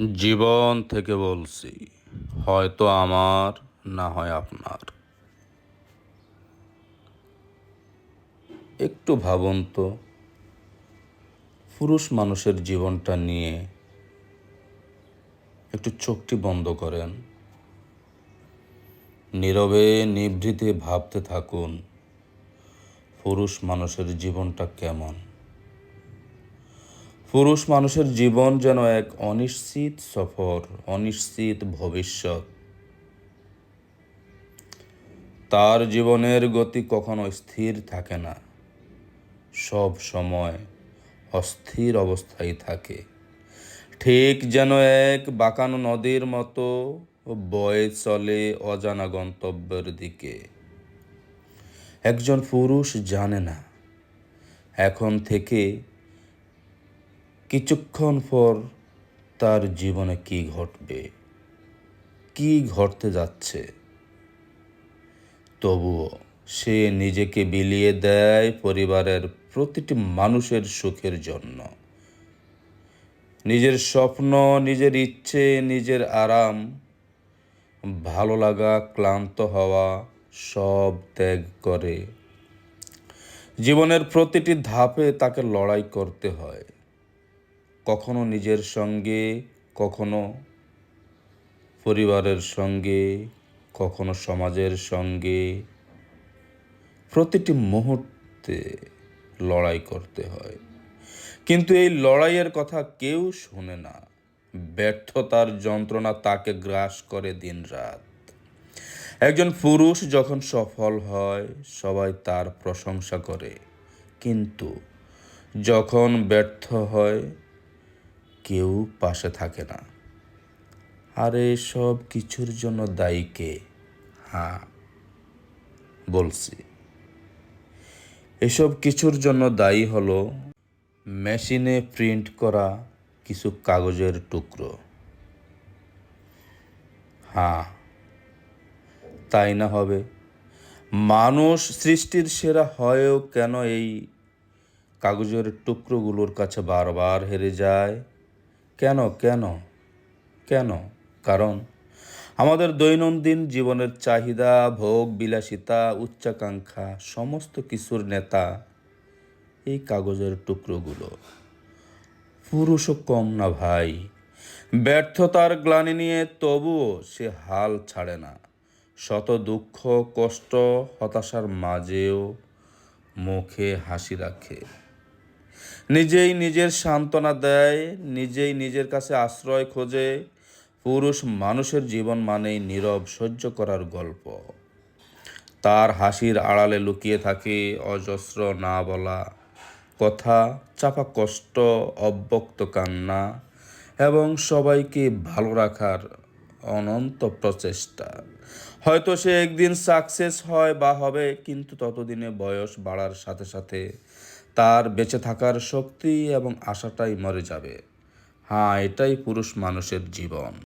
জীবন থেকে বলছি, হয়তো আমার, না হয় আপনার। একটু ভাবুন তো, পুরুষ মানুষের জীবনটা নিয়ে একটু চোখটি বন্ধ করেন। নীরবে নিভৃতে ভাবতে থাকুন, পুরুষ মানুষের জীবনটা কেমন। পুরুষ মানুষের জীবন যেন এক অনিশ্চিত সফর, অনিশ্চিত ভবিষ্যৎ। তার জীবনের গতি কখনো স্থির থাকে না। সব সময় অস্থির অবস্থায় থাকে। ঠিক যেন এক বাঁকানো নদীর মতো বয়ে চলে অজানা গন্তব্যের দিকে। একজন পুরুষ জানে না। এখন থেকে কিছুক্ষণ পর তার জীবনে কি ঘটবে? কি ঘটতে যাচ্ছে? তবুও সে নিজেকে বিলিয়ে দেয় পরিবারের প্রতিটি মানুষের সুখের জন্য। নিজের স্বপ্ন, নিজের ইচ্ছে, নিজের আরাম, ভালো লাগা, ক্লান্ত হওয়া সব ত্যাগ করে। জীবনের প্রতিটি ধাপে তাকে লড়াই করতে হয়। কখনো নিজের সঙ্গে, কখনো পরিবারের সঙ্গে, কখনো সমাজের সঙ্গে। প্রতিটি মুহূর্তে লড়াই করতে হয়। কিন্তু এই লড়াইয়ের কথা কেউ শোনে না। ব্যর্থতার যন্ত্রণা তাকে গ্রাস করে দিনরাত। একজন পুরুষ যখন সফল হয়, সবাই তার প্রশংসা করে। কিন্তু যখন ব্যর্থ হয় কেউ পাশে থাকে না। আর, সব কিছুর জন্য দায়ী কে? হ্যাঁ বলছি। এসব কিছুর জন্য দায়ী হলো মেশিনে প্রিন্ট করা কিছু কাগজের টুকরো। হ্যাঁ তাই না হবে? মানুষ সৃষ্টির সেরা হয়েও কেন এই কাগজের টুকরোগুলোর কাছে বারবার হেরে যায়? কেন কেন কেন? কারণ আমাদের দৈনন্দিন জীবনের চাহিদা, ভোগ, বিলাসিতা, উচ্চাকাঙ্ক্ষা, সমস্ত কিছুর নেতা এই কাগজের টুকরোগুলো। পুরুষও কম না ভাই। ব্যর্থতার গ্লানি নিয়ে তবুও সে হাল ছাড়ে না। শত দুঃখ, কষ্ট, হতাশার মাঝেও মুখে হাসি রাখে। নিজেই নিজের সান্ত্বনা দেয়, নিজেই নিজের কাছে আশ্রয় খোঁজে। পুরুষ মানুষের জীবন মানেই নীরব সহ্য করার গল্প। তার হাসির আড়ালে লুকিয়ে থাকে অজস্র না বলা কথা, চাপা কষ্ট, অব্যক্ত কান্না এবং সবাইকে ভালো রাখার অনন্ত প্রচেষ্টা। হয়তো সে একদিন সাকসেস হয় বা হবে, কিন্তু ততদিনে বয়স বাড়ার সাথে সাথে তার বেঁচে থাকার শক্তি এবং আশাটাই মরে যাবে। হ্যাঁ এটাই পুরুষ মানুষের জীবন।